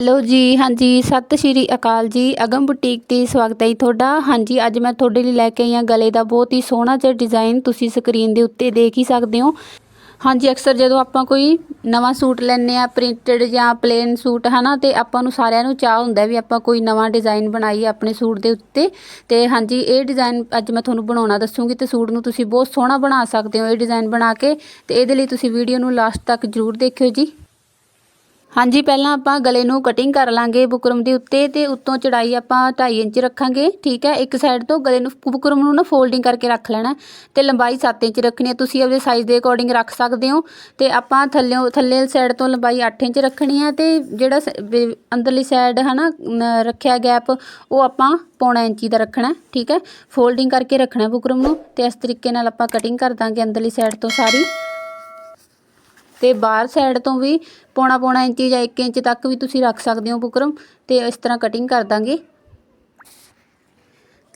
Hello ਜੀ, ਹਾਂਜੀ, ਸਤਿ ਸ਼੍ਰੀ ਅਕਾਲ ਜੀ, ਅਗਮ ਬੁਟੀਕ ਤੇ ਸਵਾਗਤ ਹੈ ਜੀ ਤੁਹਾਡਾ। ਹਾਂਜੀ, ਅੱਜ ਮੈਂ ਤੁਹਾਡੇ ਲਈ ਲੈ ਕੇ ਆਈ ਹਾਂ ਗਲੇ ਦਾ ਬਹੁਤ ਹੀ ਸੋਹਣਾ ਜਿਹਾ ਡਿਜ਼ਾਈਨ ਤੁਸੀਂ ਸਕਰੀਨ ਦੇ ਉੱਤੇ ਦੇਖ ਹੀ ਸਕਦੇ ਹੋ। ਹਾਂਜੀ, ਅਕਸਰ ਜਦੋਂ ਆਪਾਂ ਕੋਈ ਨਵਾਂ ਸੂਟ ਲੈਂਦੇ ਆ ਪ੍ਰਿੰਟਡ ਜਾਂ ਪਲੇਨ ਸੂਟ, ਹਨਾ, ਤੇ ਆਪਾਂ ਨੂੰ ਸਾਰਿਆਂ ਨੂੰ ਚਾਹ ਹੁੰਦਾ ਵੀ ਆਪਾਂ ਕੋਈ ਨਵਾਂ ਡਿਜ਼ਾਈਨ ਬਣਾਈਏ ਆਪਣੇ ਸੂਟ ਦੇ ਉੱਤੇ। ਤੇ ਹਾਂਜੀ, ਇਹ ਡਿਜ਼ਾਈਨ ਅੱਜ ਮੈਂ ਤੁਹਾਨੂੰ ਬਣਾਉਣਾ ਦੱਸੂਗੀ ਤੇ ਸੂਟ ਨੂੰ ਤੁਸੀਂ ਬਹੁਤ ਸੋਹਣਾ ਬਣਾ ਸਕਦੇ ਹੋ ਇਹ ਡਿਜ਼ਾਈਨ ਬਣਾ ਕੇ। ਤੇ ਇਹਦੇ ਲਈ ਤੁਸੀਂ ਵੀਡੀਓ ਨੂੰ ਲਾਸਟ ਤੱਕ ਜ਼ਰੂਰ ਦੇਖਿਓ ਜੀ। ਹਾਂਜੀ, ਪਹਿਲਾਂ ਆਪਾਂ ਗਲੇ ਨੂੰ ਕਟਿੰਗ ਕਰ ਲਾਂਗੇ ਬੁਕਰਮ ਦੇ ਉੱਤੇ ਤੇ ਉੱਤੋਂ ਚੜਾਈ ਆਪਾਂ 2.5 ਇੰਚ ਰੱਖਾਂਗੇ, ਠੀਕ ਹੈ? ਇੱਕ ਸਾਈਡ ਤੋਂ ਗਲੇ ਨੂੰ ਬੁਕਰਮ ਨੂੰ ਨਾ ਫੋਲਡਿੰਗ ਕਰਕੇ ਰੱਖ ਲੈਣਾ ਤੇ ਲੰਬਾਈ 7 ਇੰਚ ਰੱਖਣੀ ਹੈ। ਤੁਸੀਂ ਆਪਣੇ ਸਾਈਜ਼ ਦੇ ਅਕੋਰਡਿੰਗ ਰੱਖ ਸਕਦੇ ਹੋ ਤੇ ਆਪਾਂ ਥੱਲੇੋਂ ਥੱਲੇ ਸਾਈਡ ਤੋਂ ਲੰਬਾਈ 8 ਇੰਚ ਰੱਖਣੀ ਹੈ ਤੇ ਜਿਹੜਾ ਸ- ਅੰਦਰਲੀ ਸਾਈਡ ਹਨਾ ਨ- ਰੱਖਿਆ ਗੈਪ ਉਹ ਆਪਾਂ ਪੌਣਾ ਇੰਚੀ ਦਾ ਰੱਖਣਾ ਠੀਕ ਹੈ? ਫੋਲਡਿੰਗ ਕਰਕੇ ਰੱਖਣਾ ਬੁਕਰਮ ਨੂੰ ਤੇ ਇਸ ਤਰੀਕੇ ਨਾਲ ਆਪਾਂ ਕਟਿੰਗ ਕਰ ਦਾਂਗੇ ਅੰਦਰਲੀ ਸਾਈਡ ਤੋਂ ਸਾਰੀ। ਤੇ ਬਾਹਰ ਸਾਈਡ ਤੋਂ ਵੀ ਪੌਣਾ ਪੌਣਾ ਇੰਚ ਜਾਂ 1 ਇੰਚ ਤੱਕ ਵੀ ਤੁਸੀਂ ਰੱਖ ਸਕਦੇ ਹੋ ਬੁਕਰਮ ਤੇ ਇਸ ਤਰ੍ਹਾਂ ਕਟਿੰਗ ਕਰ ਦਾਂਗੇ।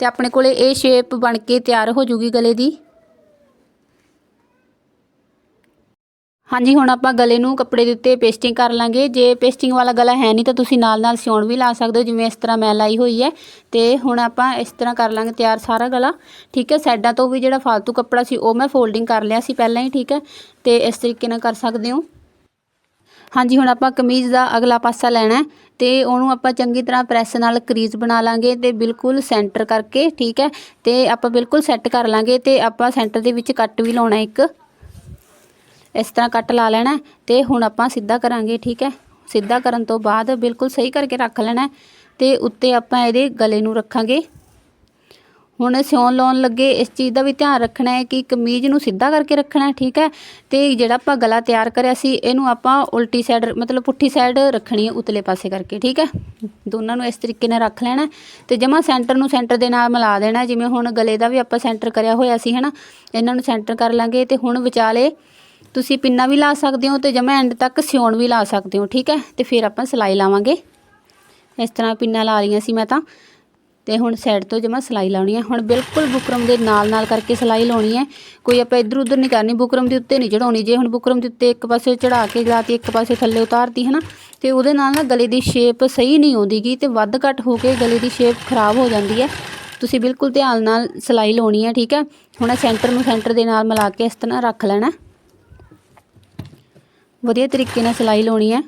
ਤੇ ਆਪਣੇ ਕੋਲੇ ਇਹ ਸ਼ੇਪ ਬਣ ਕੇ ਤਿਆਰ ਹੋ ਜੂਗੀ ਗਲੇ ਦੀ। ਹਾਂਜੀ, ਹੁਣ ਆਪਾਂ ਗਲੇ ਨੂੰ ਕੱਪੜੇ ਦੇ ਉੱਤੇ ਪੇਸਟਿੰਗ ਕਰ ਲਾਂਗੇ। ਜੇ ਪੇਸਟਿੰਗ ਵਾਲਾ ਗਲਾ ਹੈ ਨਹੀਂ ਤਾਂ ਤੁਸੀਂ ਨਾਲ ਨਾਲ ਸਿਉਣ ਵੀ ਲਾ ਸਕਦੇ ਹੋ, ਜਿਵੇਂ ਇਸ ਤਰ੍ਹਾਂ ਮੈਂ ਲਾਈ ਹੋਈ ਹੈ। ਤੇ ਹੁਣ ਆਪਾਂ ਇਸ ਤਰ੍ਹਾਂ ਕਰ ਲਾਂਗੇ ਤਿਆਰ ਸਾਰਾ ਗਲਾ। ਠੀਕ ਹੈ ਸਾਈਡਾਂ ਤੋਂ ਵੀ ਜਿਹੜਾ ਫालतू ਕੱਪੜਾ ਸੀ, ਉਹ ਮੈਂ ਫੋਲਡਿੰਗ ਕਰ ਲਿਆ ਸੀ ਪਹਿਲਾਂ ਹੀ, ਠੀਕ ਹੈ। ਤੇ ਇਸ ਤਰੀਕੇ ਨਾਲ ਕਰ ਸਕਦੇ ਹੋ। ਹਾਂਜੀ, ਹੁਣ ਆਪਾਂ ਕਮੀਜ਼ ਦਾ ਅਗਲਾ ਪਾਸਾ ਲੈਣਾ ਹੈ ਤੇ ਉਹਨੂੰ ਆਪਾਂ ਚੰਗੀ ਤਰ੍ਹਾਂ ਪ੍ਰੈਸ ਨਾਲ ਕਰੀਜ਼ ਬਣਾ ਲਾਂਗੇ ਤੇ ਬਿਲਕੁਲ ਸੈਂਟਰ ਕਰਕੇ, ਠੀਕ ਹੈ। ਤੇ ਆਪਾਂ ਬਿਲਕੁਲ ਸੈੱਟ ਕਰ ਲਾਂਗੇ ਤੇ ਆਪਾਂ ਸੈਂਟਰ ਦੇ ਵਿੱਚ ਕੱਟ ਵੀ ਲਾਉਣਾ ਇੱਕ। ਇਸ ਤਰ੍ਹਾਂ ਕੱਟ ਲਾ ਲੈਣਾ ਹੈ ਤੇ ਹੁਣ ਆਪਾਂ ਸਿੱਧਾ ਕਰਾਂਗੇ, ਠੀਕ ਹੈ? ਸਿੱਧਾ ਕਰਨ ਤੋਂ ਬਾਅਦ ਬਿਲਕੁਲ ਸਹੀ ਕਰਕੇ ਰੱਖ ਲੈਣਾ ਹੈ ਤੇ ਉੱਤੇ ਆਪਾਂ ਇਹਦੇ ਗਲੇ ਨੂੰ ਰੱਖਾਂਗੇ। ਹੁਣ ਸਿਉਣ ਲਾਉਣ ਲੱਗੇ, ਇਸ ਚੀਜ਼ ਦਾ ਵੀ ਧਿਆਨ ਰੱਖਣਾ ਹੈ ਕਿ ਕਮੀਜ਼ ਨੂੰ ਸਿੱਧਾ ਕਰਕੇ ਰੱਖਣਾ ਠੀਕ ਹੈ? ਤੇ ਜਿਹੜਾ ਆਪਾਂ ਗਲਾ ਤਿਆਰ ਕਰਿਆ ਸੀ, ਇਹਨੂੰ ਆਪਾਂ ਉਲਟੀ ਸਾਈਡ ਮਤਲਬ ਪੁੱਠੀ ਸਾਈਡ ਰੱਖਣੀ ਹੈ, ਉਤਲੇ ਪਾਸੇ ਕਰਕੇ, ਠੀਕ ਹੈ? ਦੋਨਾਂ ਨੂੰ ਇਸ ਤਰੀਕੇ ਨਾਲ ਰੱਖ ਲੈਣਾ ਹੈ ਤੇ ਜਮਾ ਸੈਂਟਰ ਨੂੰ ਸੈਂਟਰ ਦੇ ਨਾਲ ਮਿਲਾ ਦੇਣਾ ਜਿਵੇਂ ਹੁਣ ਗਲੇ ਦਾ ਵੀ ਆਪਾਂ ਸੈਂਟਰ ਕਰਿਆ ਹੋਇਆ ਸੀ, ਹਨਾ? ਇਹਨਾਂ ਨੂੰ ਸੈਂਟਰ ਕਰ ਲਾਂਗੇ ਤੇ ਹੁਣ ਵਿਚਾਲੇ ਤੁਸੀਂ ਪਿੰਨਾ ਵੀ ਲਾ ਸਕਦੇ ਹੋ ਤੇ ਜਮਾ ਐਂਡ ਤੱਕ ਸਿਉਣ ਵੀ ਲਾ ਸਕਦੇ ਹੋ, ਠੀਕ ਹੈ? ਤੇ ਫਿਰ ਆਪਾਂ ਸਿਲਾਈ ਲਾਵਾਂਗੇ। ਇਸ ਤਰ੍ਹਾਂ ਪਿੰਨਾ ਲਾ ਲਈਆਂ ਸੀ ਮੈਂ ਤਾਂ। ਤੇ ਹੁਣ ਸਾਈਡ ਤੋਂ ਜਮਾ ਸਿਲਾਈ ਲਾਉਣੀ ਹੈ। ਹੁਣ ਬਿਲਕੁਲ ਬੁਕਰਮ ਦੇ ਨਾਲ ਨਾਲ ਕਰਕੇ ਸਿਲਾਈ ਲਾਉਣੀ ਹੈ। ਕੋਈ ਆਪਾਂ ਇੱਧਰ ਉੱਧਰ ਨਹੀਂ ਕਰਨੀ, ਬੁਕਰਮ ਦੇ ਉੱਤੇ ਨਹੀਂ ਚੜਾਉਣੀ ਜੇ ਹੁਣ ਬੁਕਰਮ ਦੇ ਉੱਤੇ ਇੱਕ ਪਾਸੇ ਚੜਾ ਕੇ ਲਾਤੀ ਇੱਕ ਪਾਸੇ ਥੱਲੇ ਉਤਾਰਤੀ ਹੈ ਨਾ ਤੇ ਉਹਦੇ ਨਾਲ ਨਾ ਗਲੇ ਦੀ ਸ਼ੇਪ ਸਹੀ ਨਹੀਂ ਆਉਂਦੀਗੀ ਤੇ ਵੱਧ ਘੱਟ ਹੋ ਕੇ ਗਲੇ ਦੀ ਸ਼ੇਪ ਖਰਾਬ ਹੋ ਜਾਂਦੀ ਹੈ। ਤੁਸੀਂ ਬਿਲਕੁਲ ਧਿਆਨ ਨਾਲ ਸਿਲਾਈ ਲਾਉਣੀ ਹੈ, ਠੀਕ ਹੈ? ਹੁਣ ਸੈਂਟਰ ਨੂੰ ਸੈਂਟਰ ਦੇ ਨਾਲ ਮਿਲਾ ਕੇ ਇਸ ਤਰ੍ਹਾਂ ਰੱਖ ਲੈਣਾ। ਵਧੀਆ ਤਰੀਕੇ ਨਾਲ ਸਿਲਾਈ ਲਾਉਣੀ ਹੈ।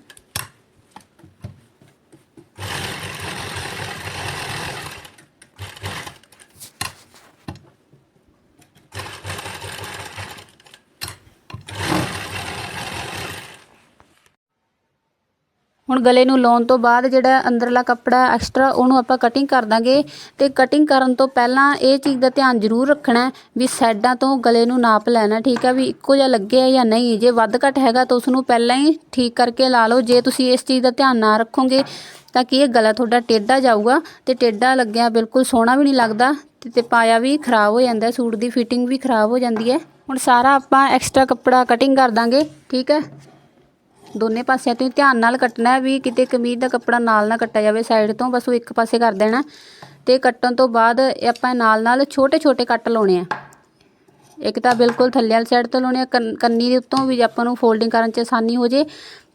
ਹੁਣ ਗਲੇ ਨੂੰ ਲਾਉਣ ਤੋਂ ਬਾਅਦ ਜਿਹੜਾ ਅੰਦਰਲਾ ਕੱਪੜਾ ਐਕਸਟਰਾ ਉਹਨੂੰ ਆਪਾਂ ਕਟਿੰਗ ਕਰ ਦਾਂਗੇ ਤੇ ਕਟਿੰਗ ਕਰਨ ਤੋਂ ਪਹਿਲਾਂ ਇਹ ਚੀਜ਼ ਦਾ ਧਿਆਨ ਜ਼ਰੂਰ ਰੱਖਣਾ ਵੀ ਸਾਈਡਾਂ ਤੋਂ ਗਲੇ ਨੂੰ ਨਾਪ ਲੈਣਾ, ਠੀਕ ਹੈ ਵੀ ਇੱਕੋ ਜਿਹਾ ਲੱਗਿਆ ਜਾਂ ਨਹੀਂ। ਜੇ ਵੱਧ ਘੱਟ ਹੈਗਾ ਤਾਂ ਉਸ ਨੂੰ ਪਹਿਲਾਂ ਹੀ ਠੀਕ ਕਰਕੇ ਲਾ ਲਓ। ਜੇ ਤੁਸੀਂ ਇਸ ਚੀਜ਼ ਦਾ ਧਿਆਨ ਨਾ ਰੱਖੋਗੇ ਤਾਂ ਕਿ ਇਹ ਗਲਾ ਤੁਹਾਡਾ ਟੇਢਾ ਜਾਊਗਾ ਤੇ ਟੇਢਾ ਲੱਗਿਆ ਬਿਲਕੁਲ ਸੋਹਣਾ ਵੀ ਨਹੀਂ ਲੱਗਦਾ ਤੇ- ਪਾਇਆ ਵੀ ਖਰਾਬ ਹੋ ਜਾਂਦਾ ਸੂਟ ਦੀ ਫਿਟਿੰਗ ਵੀ ਖਰਾਬ ਹੋ ਜਾਂਦੀ ਹੈ। ਹੁਣ ਸਾਰਾ ਆਪਾਂ ਐਕਸਟਰਾ ਕੱਪੜਾ ਕਟਿੰਗ ਕਰ ਦਾਂਗੇ, ਠੀਕ ਹੈ। ਦੋਨੇ ਪਾਸਿਆਂ ਤੋਂ ਹੀ ਧਿਆਨ ਨਾਲ ਕੱਟਣਾ ਹੈ ਵੀ ਕਿਤੇ ਕਮੀਜ਼ ਦਾ ਕੱਪੜਾ ਨਾਲ ਨਾ ਕੱਟਿਆ ਜਾਵੇ ਸਾਈਡ ਤੋਂ ਬਸ ਉਹ ਇੱਕ ਪਾਸੇ ਕਰ ਦੇਣਾ ਤੇ ਕੱਟਣ ਤੋਂ ਬਾਅਦ ਆਪਾਂ ਨਾਲ ਨਾਲ ਛੋਟੇ ਛੋਟੇ ਕੱਟ ਲਾਉਣੇ ਆ। ਇੱਕ ਤਾਂ ਬਿਲਕੁਲ ਥੱਲੇ ਵਾਲੀ ਸਾਈਡ ਤੋਂ ਲਾਉਣੇ ਆ, ਕੰਨੀ ਦੇ ਉੱਤੋਂ ਵੀ ਆਪਾਂ ਨੂੰ ਫੋਲਡਿੰਗ ਕਰਨ 'ਚ ਆਸਾਨੀ ਹੋ ਜੇ।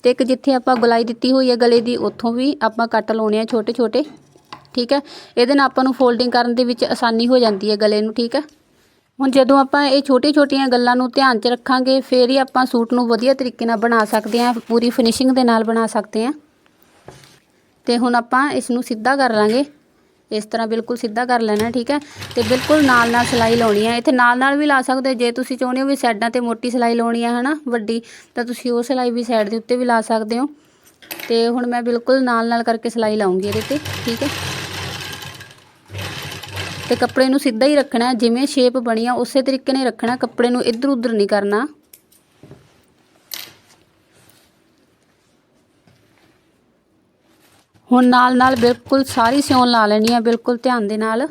ਤੇ ਇੱਕ ਜਿੱਥੇ ਆਪਾਂ ਗੁਲਾਈ ਦਿੱਤੀ ਹੋਈ ਹੈ ਗਲੇ ਦੀ, ਉੱਥੋਂ ਵੀ ਆਪਾਂ ਕੱਟ ਲਾਉਣੇ ਆ ਛੋਟੇ ਛੋਟੇ ਠੀਕ ਹੈ। ਇਹਦੇ ਨਾਲ ਆਪਾਂ ਨੂੰ ਫੋਲਡਿੰਗ ਕਰਨ ਦੇ ਵਿੱਚ ਆਸਾਨੀ ਹੋ ਜਾਂਦੀ ਹੈ ਗਲੇ ਨੂੰ, ਠੀਕ ਹੈ। ਹੁਣ ਜਦੋਂ ਆਪਾਂ ਇਹ ਛੋਟੀ ਛੋਟੀਆਂ ਗੱਲਾਂ ਨੂੰ ਧਿਆਨ 'ਚ ਰੱਖਾਂਗੇ, ਫੇਰ ਹੀ ਆਪਾਂ ਸੂਟ ਨੂੰ ਵਧੀਆ ਤਰੀਕੇ ਨਾਲ ਬਣਾ ਸਕਦੇ ਹਾਂ, ਪੂਰੀ ਫਿਨਿਸ਼ਿੰਗ ਦੇ ਨਾਲ ਬਣਾ ਸਕਦੇ ਹਾਂ। ਤੇ ਹੁਣ ਆਪਾਂ ਇਸ ਨੂੰ ਸਿੱਧਾ ਕਰ ਲਾਂਗੇ। ਇਸ ਤਰ੍ਹਾਂ ਬਿਲਕੁਲ ਸਿੱਧਾ ਕਰ ਲੈਣਾ, ਠੀਕ ਹੈ? ਤੇ ਬਿਲਕੁਲ ਨਾਲ ਨਾਲ ਸਿਲਾਈ ਲਾਉਣੀ ਹੈ। ਇੱਥੇ ਨਾਲ ਨਾਲ ਵੀ ਲਾ ਸਕਦੇ ਹੋ ਜੇ ਤੁਸੀਂ ਚਾਹੁੰਦੇ ਹੋ ਵੀ ਸਾਈਡਾਂ ਤੇ ਮੋਟੀ ਸਿਲਾਈ ਲਾਉਣੀ ਹੈ, ਹਨਾ, ਵੱਡੀ, ਤਾਂ ਤੁਸੀਂ ਉਹ ਸਿਲਾਈ ਵੀ ਸਾਈਡ ਦੇ ਉੱਤੇ ਵੀ ਲਾ ਸਕਦੇ ਹੋ। ਤੇ ਹੁਣ ਮੈਂ ਬਿਲਕੁਲ ਨਾਲ ਨਾਲ ਕਰਕੇ ਸਿਲਾਈ ਲਾਉਂਗੀ ਇਹਦੇ ਤੇ, ਠੀਕ ਹੈ? ਤੇ ਕੱਪੜੇ ਨੂੰ ਸਿੱਧਾ ਹੀ ਰੱਖਣਾ ਜਿਵੇਂ ਸ਼ੇਪ ਬਣੀ ਆ, ਉਸੇ ਤਰੀਕੇ ਨਾਲ ਰੱਖਣਾ ਕੱਪੜੇ ਨੂੰ ਇੱਧਰ ਉੱਧਰ ਨਹੀਂ ਕਰਨਾ। ਹੁਣ ਨਾਲ ਨਾਲ ਬਿਲਕੁਲ ਸਾਰੀ ਸਿਉਣ ਲਾ ਲੈਣੀ ਹੈ ਬਿਲਕੁਲ ਧਿਆਨ ਦੇ ਨਾਲ।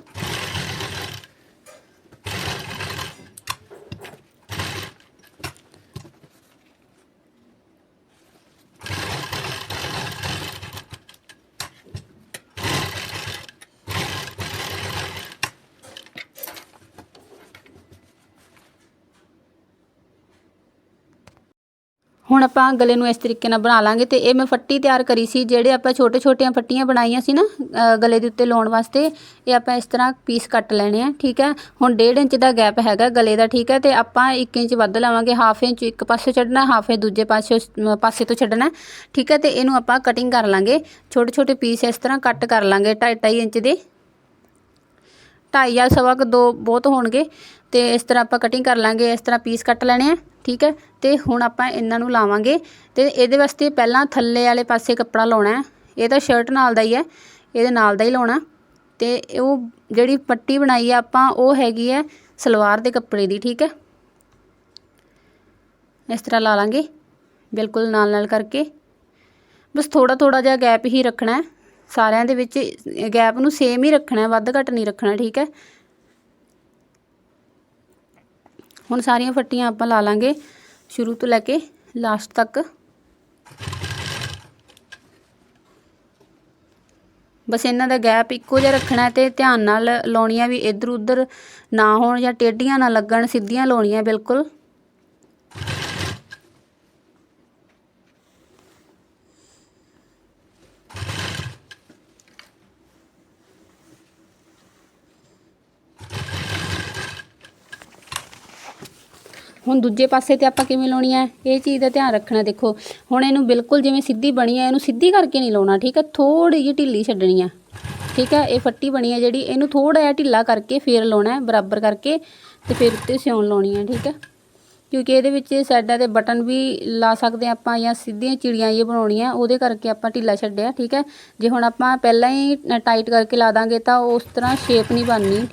ਹੁਣ ਆਪਾਂ ਗਲੇ ਨੂੰ ਇਸ ਤਰੀਕੇ ਨਾਲ ਬਣਾ ਲਾਂਗੇ ਤੇ ਇਹ ਮੈਂ ਫੱਟੀ ਤਿਆਰ ਕਰੀ ਸੀ, ਜਿਹੜੇ ਆਪਾਂ ਛੋਟੇ ਛੋਟੀਆਂ ਫੱਟੀਆਂ ਬਣਾਈਆਂ ਸੀ ਨਾ ਗਲੇ ਦੇ ਉੱਤੇ ਲਾਉਣ ਵਾਸਤੇ, ਇਹ ਆਪਾਂ ਇਸ ਤਰ੍ਹਾਂ ਪੀਸ ਕੱਟ ਲੈਣੇ ਆ, ਠੀਕ ਹੈ? ਹੁਣ 1.5 ਇੰਚ ਦਾ ਗੈਪ ਹੈਗਾ ਗਲੇ ਦਾ, ਠੀਕ ਹੈ? ਤੇ ਆਪਾਂ 1 ਇੰਚ ਵੱਧ ਲਾਵਾਂਗੇ, ਹਾਫ ਇੰਚ ਇੱਕ ਪਾਸੇ ਛੱਡਣਾ, ਹਾਫ ਇੰਚ ਦੂਜੇ ਪਾਸੇ ਪਾਸੇ ਤੋਂ ਛੱਡਣਾ, ਠੀਕ ਹੈ? ਤੇ ਇਹਨੂੰ ਆਪਾਂ ਕਟਿੰਗ ਕਰ ਲਾਂਗੇ ਛੋਟੇ ਛੋਟੇ ਪੀਸ ਇਸ ਤਰ੍ਹਾਂ ਕੱਟ ਕਰ ਲਾਂਗੇ 2.5 ਇੰਚ ਦੇ। ਢਾਈ ਜਾਂ ਸਵਾ ਕੁ ਦੋ ਬਹੁਤ ਹੋਣਗੇ, ਤੇ ਇਸ ਤਰ੍ਹਾਂ ਆਪਾਂ ਕਟਿੰਗ ਕਰ ਲਾਂਗੇ, ਇਸ ਤਰ੍ਹਾਂ ਪੀਸ ਕੱਟ ਲੈਣੇ ਆ। ਠੀਕ ਹੈ? ਤੇ ਹੁਣ ਆਪਾਂ ਇਹਨਾਂ ਨੂੰ ਲਾਵਾਂਗੇ ਤੇ ਇਹਦੇ ਵਾਸਤੇ ਪਹਿਲਾਂ ਥੱਲੇ ਵਾਲੇ ਪਾਸੇ ਕੱਪੜਾ ਲਾਉਣਾ ਹੈ। ਇਹ ਤਾਂ ਸ਼ਰਟ ਨਾਲ ਦਾ ਹੀ ਹੈ। ਇਹਦੇ ਨਾਲ ਦਾ ਹੀ ਲਾਉਣਾ। ਤੇ ਉਹ ਜਿਹੜੀ ਪੱਟੀ ਬਣਾਈ ਆ ਆਪਾਂ, ਉਹ ਹੈਗੀ ਹੈ ਸਲਵਾਰ ਦੇ ਕੱਪੜੇ ਦੀ, ਠੀਕ ਹੈ? ਇਸ ਤਰ੍ਹਾਂ ਲਾ ਲਾਂਗੇ। ਬਿਲਕੁਲ ਨਾਲ ਨਾਲ ਕਰਕੇ। ਬਸ ਥੋੜਾ ਥੋੜਾ ਜਿਹਾ ਗੈਪ ਹੀ ਰੱਖਣਾ ਹੈ। ਸਾਰਿਆਂ ਦੇ ਵਿੱਚ ਗੈਪ ਨੂੰ ਸੇਮ ਹੀ ਰੱਖਣਾ ਹੈ। ਵੱਧ ਘੱਟ ਨਹੀਂ ਰੱਖਣਾ, ਠੀਕ ਹੈ? ਹੁਣ ਸਾਰੀਆਂ ਫੱਟੀਆਂ ਆਪਾਂ ਲਾ ਲਾਂਗੇ ਸ਼ੁਰੂ ਤੋਂ ਲੈ ਕੇ ਲਾਸਟ ਤੱਕ। ਬਸ ਇਹਨਾਂ ਦਾ ਗੈਪ ਇੱਕੋ ਜਿਹਾ ਰੱਖਣਾ ਹੈ ਤੇ ਧਿਆਨ ਨਾਲ ਲਾਉਣੀਆਂ ਵੀ ਇੱਧਰ ਉੱਧਰ ਨਾ ਹੋਣ ਜਾਂ ਟੇਢੀਆਂ ਨਾ ਲੱਗਣ, ਸਿੱਧੀਆਂ ਲਾਉਣੀਆਂ ਬਿਲਕੁਲ। ਹੁਣ ਦੂਜੇ ਪਾਸੇ ਤੇ ਆਪਾਂ ਕਿਵੇਂ ਲਾਉਣੀ ਹੈ? ਇਹ ਚੀਜ਼ ਦਾ ਧਿਆਨ ਰੱਖਣਾ ਦੇਖੋ। ਹੁਣ ਇਹਨੂੰ ਬਿਲਕੁਲ ਜਿਵੇਂ ਸਿੱਧੀ ਬਣੀ ਹੈ, ਇਹਨੂੰ ਸਿੱਧੀ ਕਰਕੇ ਨਹੀਂ ਲਾਉਣਾ, ਠੀਕ ਹੈ? ਥੋੜੀ ਜਿਹੀ ਢਿੱਲੀ ਛੱਡਣੀ ਆ, ਠੀਕ ਹੈ? ਇਹ ਫੱਟੀ ਬਣੀ ਹੈ ਜਿਹੜੀ, ਇਹਨੂੰ ਥੋੜਾ ਜਿਹਾ ਢਿੱਲਾ ਕਰਕੇ ਫੇਰ ਲਾਉਣਾ ਹੈ, ਬਰਾਬਰ ਕਰਕੇ ਤੇ ਫਿਰ ਉੱਤੇ ਸਿਉਣ ਲਾਉਣੀ ਹੈ, ਠੀਕ ਹੈ? ਕਿਉਂਕਿ ਇਹਦੇ ਵਿੱਚ ਸਾਈਡਾਂ ਤੇ ਬਟਨ ਵੀ ਲਾ ਸਕਦੇ ਹਾਂ ਆਪਾਂ ਜਾਂ ਸਿੱਧੀਆਂ ਚਿੜੀਆਂ ਇਹ ਬਣਾਉਣੀਆਂ, ਉਹਦੇ ਕਰਕੇ ਆਪਾਂ ਢਿੱਲਾ ਛੱਡਿਆ, ਠੀਕ ਹੈ? ਜੇ ਹੁਣ ਆਪਾਂ ਪਹਿਲਾਂ ਹੀ ਟਾਈਟ ਕਰਕੇ ਲਾ ਦਾਂਗੇ ਤਾਂ ਉਸ ਤਰ੍ਹਾਂ ਸ਼ੇਪ ਨਹੀਂ ਬਣਨੀ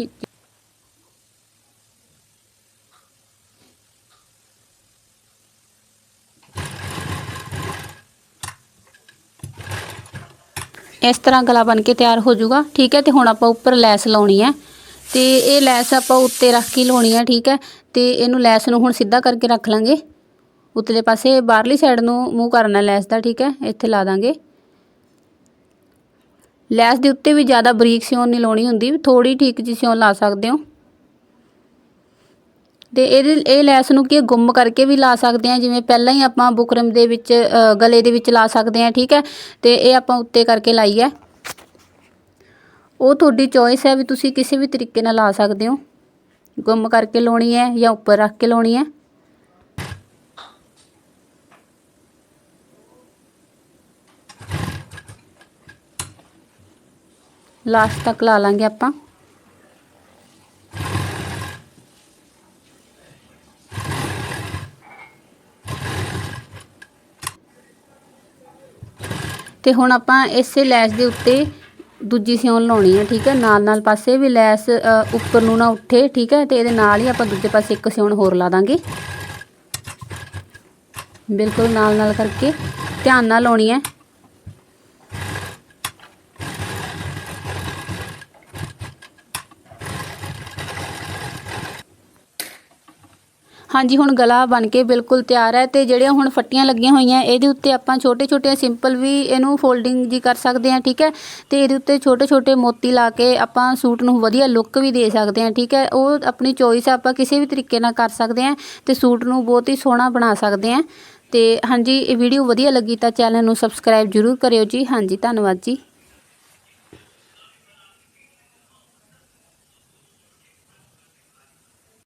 ਇਸ ਤਰ੍ਹਾਂ ਗਲਾ ਬਣ ਕੇ ਤਿਆਰ ਹੋ ਜਾਊਗਾ, ਠੀਕ ਹੈ, ਤੇ ਹੁਣ ਆਪਾਂ ਉੱਪਰ ਲੈਸ ਲਾਉਣੀ ਹੈ। ਤੇ ਇਹ ਲੈਸ ਆਪਾਂ ਉੱਤੇ ਰੱਖ ਕੇ ਲਾਉਣੀ ਹੈ, ਠੀਕ ਹੈ, ਤੇ ਇਹਨੂੰ ਲੈਸ ਨੂੰ ਹੁਣ ਸਿੱਧਾ ਕਰਕੇ ਰੱਖ ਲਾਂਗੇ। ਉਤਲੇ ਪਾਸੇ ਬਾਹਰਲੀ ਸਾਈਡ ਨੂੰ ਮੂੰਹ ਕਰਨਾ ਲੈਸ ਦਾ, ਠੀਕ ਹੈ, ਇੱਥੇ ਲਾ ਦਾਂਗੇ। ਲੈਸ ਦੇ ਉੱਤੇ ਵੀ ਜ਼ਿਆਦਾ ਬਰੀਕ ਸਿਉਂ ਨਹੀਂ ਲਾਉਣੀ ਹੁੰਦੀ ਥੋੜੀ ਠੀਕ ਜਿਹੀ ਸਿਉਂ ਲਾ ਸਕਦੇ ਹੋ। ਤੇ ਇਹਦੇ, ਇਹ ਲੈਸ ਨੂੰ ਕੀ ਗੁੰਮ ਕਰਕੇ ਵੀ ਲਾ ਸਕਦੇ ਆ ਜਿਵੇਂ ਪਹਿਲਾਂ ਹੀ ਆਪਾਂ ਬੁਕਰਮ ਦੇ ਵਿੱਚ ਗਲੇ ਦੇ ਵਿੱਚ ਲਾ ਸਕਦੇ ਆ ਠੀਕ ਹੈ? ਤੇ ਇਹ ਆਪਾਂ ਉੱਤੇ ਕਰਕੇ ਲਾਈ ਹੈ। ਉਹ ਤੁਹਾਡੀ ਚੋਇਸ ਹੈ ਵੀ ਤੁਸੀਂ ਕਿਸੇ ਵੀ ਤਰੀਕੇ ਨਾਲ ਲਾ ਸਕਦੇ ਹੋ। ਗੁੰਮ ਕਰਕੇ ਲਾਉਣੀ ਹੈ ਜਾਂ ਉੱਪਰ ਰੱਖ ਕੇ ਲਾਉਣੀ ਹੈ। ਲਾਸਟ ਤੱਕ ਲਾ ਲਾਂਗੇ ਆਪਾਂ। ਤੇ ਹੁਣ ਆਪਾਂ ਇਸੇ ਲੈਸ ਦੇ ਉੱਤੇ ਦੂਜੀ ਸਿਉਣ ਲਾਉਣੀ ਹੈ ਠੀਕ ਹੈ ਨਾਲ ਨਾਲ ਪਾਸੇ ਵੀ ਲੈਸ ਉੱਪਰ ਨੂੰ ਨਾ ਉੱਠੇ, ਠੀਕ ਹੈ ਤੇ ਇਹਦੇ ਨਾਲ ਹੀ ਆਪਾਂ ਦੂਜੇ ਪਾਸੇ ਇੱਕ ਸਿਉਣ ਹੋਰ ਲਾ ਦਾਂਗੇ। ਬਿਲਕੁਲ ਨਾਲ ਨਾਲ ਕਰਕੇ ਧਿਆਨ ਨਾਲ ਲਾਉਣੀ ਹੈ ਹਾਂਜੀ, ਹੁਣ ਗਲਾ ਬਣ ਕੇ ਬਿਲਕੁਲ ਤਿਆਰ ਹੈ ਤੇ ਜਿਹੜੀਆਂ ਹੁਣ ਫੱਟੀਆਂ ਲੱਗੀਆਂ ਹੋਈਆਂ, ਇਹਦੇ ਉੱਤੇ ਆਪਾਂ ਛੋਟੇ ਛੋਟੇ ਸਿੰਪਲ ਵੀ ਇਹਨੂੰ ਫੋਲਡਿੰਗ ਜੀ ਕਰ ਸਕਦੇ ਹਾਂ, ਠੀਕ ਹੈ? ਤੇ ਇਹਦੇ ਉੱਤੇ ਛੋਟੇ ਛੋਟੇ ਮੋਤੀ ਲਾ ਕੇ ਆਪਾਂ ਸੂਟ ਨੂੰ ਵਧੀਆ ਲੁੱਕ ਵੀ ਦੇ ਸਕਦੇ ਹਾਂ, ਠੀਕ ਹੈ? ਉਹ ਆਪਣੀ ਚੋਇਸ ਆਪਾਂ ਕਿਸੇ ਵੀ ਤਰੀਕੇ ਨਾਲ ਕਰ ਸਕਦੇ ਹਾਂ ਤੇ ਸੂਟ ਨੂੰ ਬਹੁਤ ਹੀ ਸੋਹਣਾ ਬਣਾ ਸਕਦੇ ਹਾਂ। ਤੇ ਹਾਂਜੀ, ਇਹ ਵੀਡੀਓ ਵਧੀਆ ਲੱਗੀ ਤਾਂ ਚੈਨਲ ਨੂੰ ਸਬਸਕ੍ਰਾਈਬ ਜ਼ਰੂਰ ਕਰਿਓ ਜੀ। ਹਾਂਜੀ, ਧੰਨਵਾਦ ਜੀ।